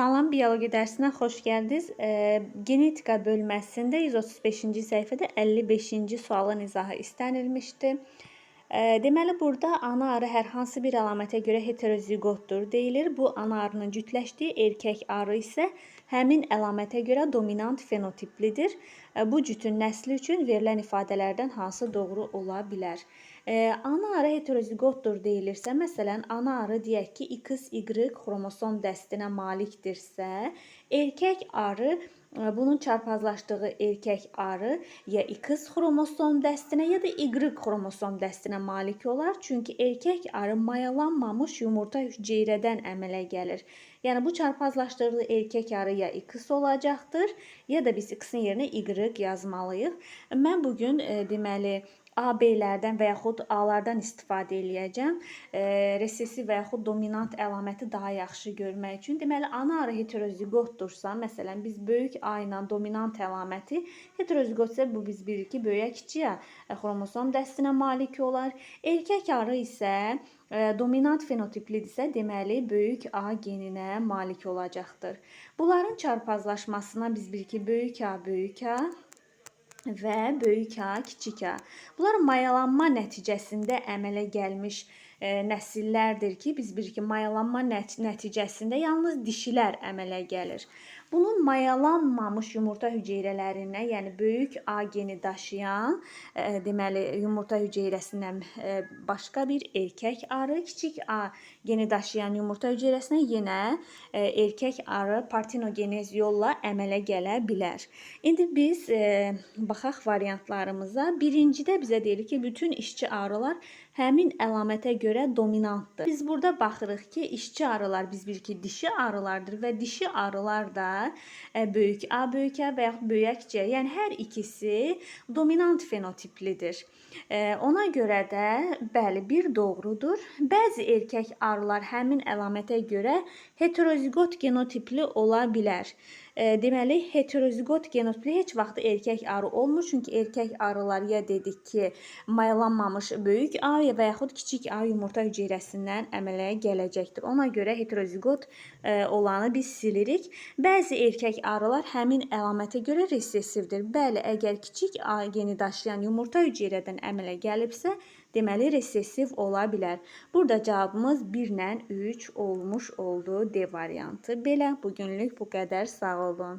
Salam bioloji dərsinə xoş gəldiniz. E, genetika bölməsində 135-ci səhifədə 55-ci sualın izahı istənilmişdi. E, deməli burada ana arı hər hansı bir əlamətə görə heteroziqotdur deyilir. Bu ana arının cütləşdiyi erkək arı isə həmin əlamətə görə dominant fenotiplidir. E, bu cütün nəsli üçün verilən ifadələrdən hansı doğru ola bilər? Ana arı heteroziqotdur deyilirsə, məsələn, ana arı deyək ki, XY xromosom dəstinə malikdirsə, erkək arı e, bunun çarpazlaşdığı erkək arı ya X xromosom dəstinə ya da Y xromosom dəstinə malik olar. Çünki erkək arı mayalanmamış yumurta hüceyrədən əmələ gəlir. Yəni bu çarpazlaşdırdığı erkək arı ya X olacaqdır, ya da biz X-in yerinə Y yazmalıyıq. Mən bu gün e, deməli AB-lərdən və yaxud A-lardan istifadə eləyəcəm. E, resessiv və yaxud dominant əlaməti daha yaxşı görmək üçün. Deməli, ana arı heteroziqotdursa, məsələn, biz böyük A ilə dominant əlaməti heteroziqotsa bu biz bilirik ki, böyük kiçiyə xromosom dəstinə malik olar. Erkək arı isə e, dominant fenotiplidirsə, deməli böyük A geninə malik olacaqdır. Bunların çarpazlaşmasına biz bilirik ki, böyük A, böyük A və böyük A, kiçik A. Bunlar mayalanma nəticəsində əmələ gəlmiş e, nəsillərdir ki, biz bilirik ki, mayalanma nəticəsində yalnız dişilər əmələ gəlir. Bunun mayalanmamış yumurta hüceyrələrinə, yəni böyük A geni daşıyan, e, deməli yumurta hüceyrəsindən e, başqa bir erkək arı, kiçik A geni daşıyan yumurta hüceyrəsinə yenə e, erkək arı partenogenez yolla əmələ gələ bilər. İndi biz e, baxaq variantlarımıza. Birincidə bizə deyir ki, bütün işçi arılar həmin əlamətə görə dominantdır. Biz burada baxırıq ki, işçi arılar biz bilirik ki, dişi arılardır və dişi arılar da e, böyük A böyük A və yaxud böyük C. Yəni hər ikisi dominant fenotiplidir. E, ona görə də bəli bir doğrudur. Bəzi erkək arılar həmin əlamətə görə heterozigot genotipli ola bilər. E, deməli heterozigot genotipli heç vaxt erkək arı olmur. Çünki erkək arılar ya dedik ki, mayalanmamış böyük A və yaxud kiçik A yumurta hüceyrəsindən əmələ gələcəkdir. Ona görə heterozigot e, olanı biz silirik. Bəzi erkək arılar həmin əlamətə görə resessivdir. Bəli, əgər kiçik A geni daşıyan yumurta hüceyrədən əmələ gəlibsə, deməli resessiv ola bilər. Burada cavabımız 1 ilə 3 olmuş oldu D variantı. Belə bugünlük bu qədər. Sağ olun.